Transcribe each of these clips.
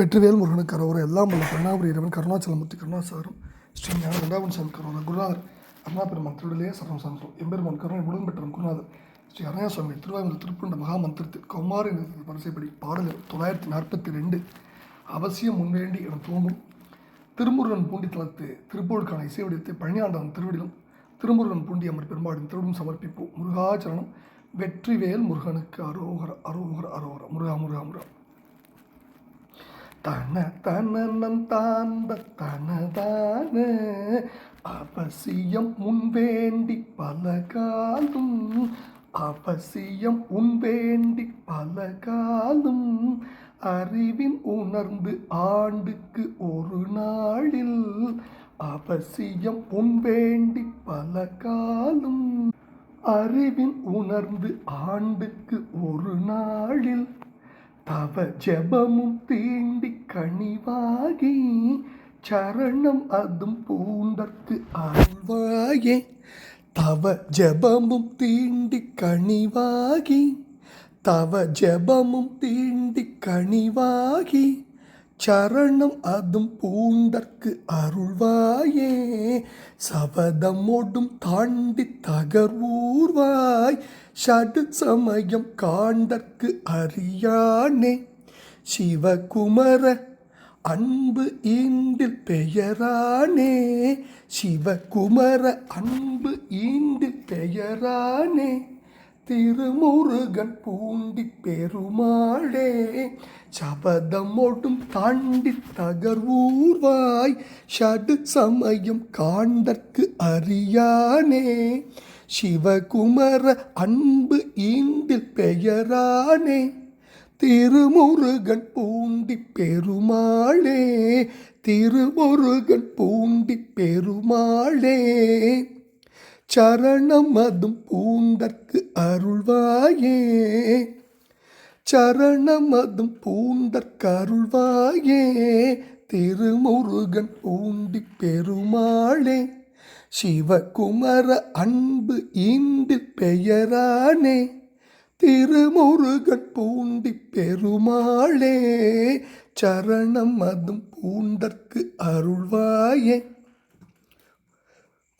வெற்றிவேல் முருகனுக்கு கரோரம் எல்லாம் உள்ள கருணாபுரி இறைவன் கருணாச்சலமூர்த்தி கருணாசாரம் ஸ்ரீ ஞான ரெண்டாவன் சாமி கரோர குருநாதர் அருணா பெருமான் திருவிழையே சரணம் சந்திரம் எம்பெருமான் கருணை முழுவதும் பெற்ற குருநாதர் ஸ்ரீ அருணா சுவாமி திருவாயூர் திருப்புண்ட மகா மந்திரத்தில் கௌமாரி வரிசைப்படி பாடல் தொள்ளாயிரத்தி நாற்பத்தி ரெண்டு அவசியம் முன்வேண்டி என தோன்றும். திருமுருகன் பூண்டி தளத்து திருப்பூருக்கான இசை வடிவத்தை பழனியாண்டவன் திருவிடிலும் திருமுருகன் பூண்டி அமர் பெருமாடின் திருவிடும் சமர்ப்பிப்போம். முருகாச்சரணம் வெற்றிவேல் முருகனுக்கு அரோகர அரோகர அரோகர. முருகா முருகா முருகா. தன தனனம் தாந்த தனதான அவசியம் முன்வேண்டி பல காலும் அவசியம் உன்வேண்டி பல காலும். அறிவின் உணர்ந்து ஆண்டுக்கு ஒரு நாளில் அவசியம் உன்வேண்டி பல காலும். அறிவின் உணர்ந்து ஆண்டுக்கு ஒரு நாளில் தவ ஜபமும் தீண்டி கனிவாகி சரணம் அதும் பூண்டற்கு அருள்வாயே தவ ஜபமும் தீண்டி கனிவாகி தவ ஜபமும் தீண்டி கனிவாகி சரணம் அதும் பூண்டற்கு அருள்வாயே சபதமோடும் தாண்டி தகர்வூர்வாய் ஷடு சமயம் காண்டற்கு அறியானே. சிவகுமர அன்பு ஈண்டில் பெயரானே. சிவகுமர அன்பு ஈண்டில் பெயரானே. திருமுருகன் பூண்டி பெருமாளே. சபதமோடும் தாண்டி தகர்வூர்வாய். ஷடு சமயம் காண்டற்கு அறியானே. சிவகுமர அன்பு ஈண்டில் பெயரானே திருமுருகன் பூண்டி பெருமாளே திருமுருகன் பூண்டி பெருமாளே. சரணமதும் பூண்டற்கு அருள்வாயே சரணமதும் பூண்டற்கு அருள்வாயே திருமுருகன் பூண்டி பெருமாளே. சிவகுமர அன்பு ஈண்டு பெயரானே திருமுருகன் பூண்டி பெருமாளே சரணம் அதும் பூண்டற்கு அருள்வாயே.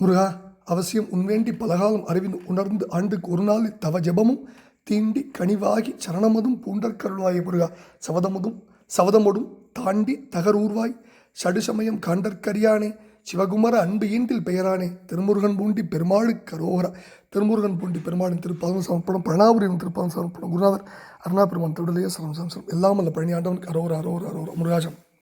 முருகா அவசியம் உன்வேண்டி பலகாலம் அறிவின் உணர்ந்து ஆண்டுக்கு ஒரு நாள் தவ ஜபமும் தீண்டி கனிவாகி சரணமதும் பூண்டற்கருள்வாய் முருகா. சவதமதும் சவதமொடும் தாண்டி தகரூர்வாய் சடுசமயம் காண்டற்கரியானே சிவகுமர அன்பு ஈண்டில் பெயரானே. திருமுருகன் பூண்டி பெருமாள் அரோகரா. திருமுருகன் பூண்டி பெருமாளின் திருப்பாதம் சமர்ப்பணம். பிரணாபுரியின் திருப்பாதம் சமர்ப்பணம். குருநாதர் அருணா பெருமான் திருடலையே சரம் சரம் எல்லாமல்ல பழனி ஆண்டவனுக்கு கரோர அரோகரா அரோகரா. முருகாஜம்.